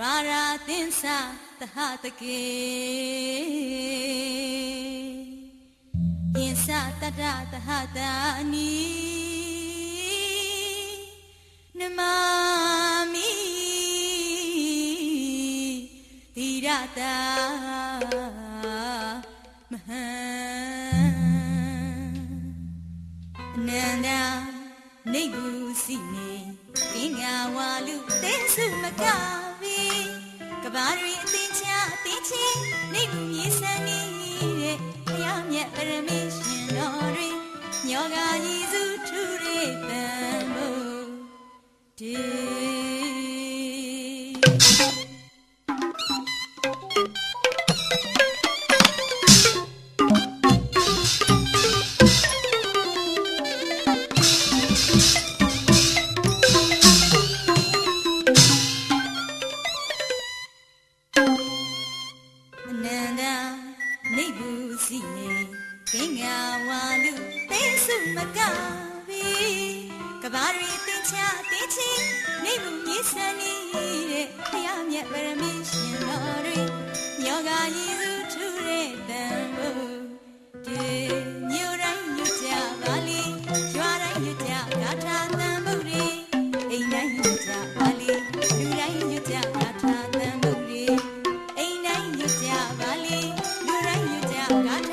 ဒွါရာသင်္စာသဟတကေယင်္စတတ္တသဟတာနီနမမီသီရတာမဟံအနန္တနေဘူးစီနေပညာဝါလူသိစုမကဘီ ကဘာရီအသိချာအသိချင်းနေဘူးမြေစံနေတဲ့ဘုရားမြတ်ပရမေရှင်တော်တွင်ညောကရည်စုထူရဲတန်ဖို့ဒီ နေဘူးစီနေကင်္ဂဝါလူသိစုမကဘီကဘာရီတင်ချာတင်ချီနေဘူးမြေစံနေတဲ့ဘုရားမြတ်ပရမေ ယူ